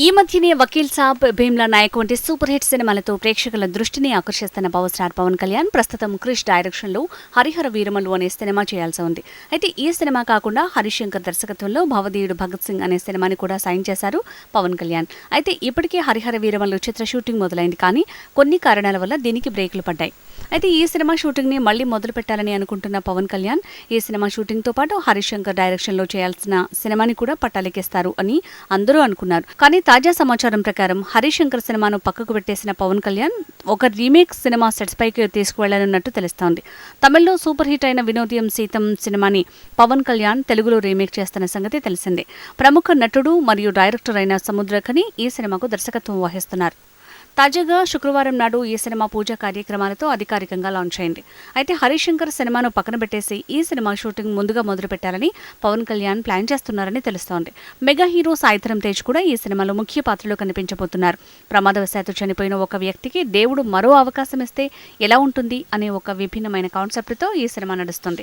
ఈ మధ్యనే వకీల్ సాబ్ భీమ్లా నాయక్ వంటి సూపర్ హిట్ సినిమాలతో ప్రేక్షకుల దృష్టిని ఆకర్షిస్తున్న పవర్ స్టార్ పవన్ కళ్యాణ్ ప్రస్తుతం క్రిష్ డైరెక్షన్లో హరిహర వీరమలు అనే సినిమా చేయాల్సి ఉంది. అయితే ఈ సినిమా కాకుండా హరిశంకర్ దర్శకత్వంలో భవదీయుడు భగత్ సింగ్ అనే సినిమాని కూడా సైన్ చేశారు పవన్ కళ్యాణ్. అయితే ఇప్పటికే హరిహర వీరమలు చిత్ర షూటింగ్ మొదలైంది కానీ కొన్ని కారణాల వల్ల దీనికి బ్రేకులు పడ్డాయి. అయితే ఈ సినిమా షూటింగ్ని మళ్ళీ మొదలు పెట్టాలని అనుకుంటున్న పవన్ కళ్యాణ్ ఈ సినిమా షూటింగ్తో పాటు హరిశంకర్ డైరెక్షన్లో చేయాల్సిన సినిమాని కూడా పట్టాలెక్కిస్తారు అని అందరూ అనుకున్నారు. కానీ తాజా సమాచారం ప్రకారం హరిశంకర్ సినిమాను పక్కకు పెట్టేసిన పవన్ కళ్యాణ్ ఒక రీమేక్ సినిమా సెట్స్ పైకి తీసుకువెళ్ళనున్నట్టు తెలుస్తోంది. తమిళ్ళో సూపర్ హిట్ అయిన వినోదయం సీతం సినిమాని పవన్ కళ్యాణ్ తెలుగులో రీమేక్ చేస్తున్న సంగతి తెలిసిందే. ప్రముఖ నటుడు మరియు డైరెక్టర్ అయిన సముద్రఖని ఈ సినిమాకు దర్శకత్వం వహిస్తున్నారు. తాజాగా శుక్రవారం నాడు ఈ సినిమా పూజా కార్యక్రమాలతో అధికారికంగా లాంచ్ అయింది. అయితే హరిశంకర్ సినిమాను పక్కన పెట్టేసి ఈ సినిమా షూటింగ్ ముందుగా మొదలు పెట్టాలని పవన్ కళ్యాణ్ ప్లాన్ చేస్తున్నారని తెలుస్తోంది. మెగా హీరో సాయిధరం తేజ్ కూడా ఈ సినిమాలో ముఖ్య పాత్రలో కనిపించబోతున్నారు. ప్రమాదవశాత్తు చనిపోయిన ఒక వ్యక్తికి దేవుడు మరో అవకాశం ఇస్తే ఎలా ఉంటుంది అనే ఒక విభిన్నమైన కాన్సెప్ట్తో ఈ సినిమా నడుస్తుంది.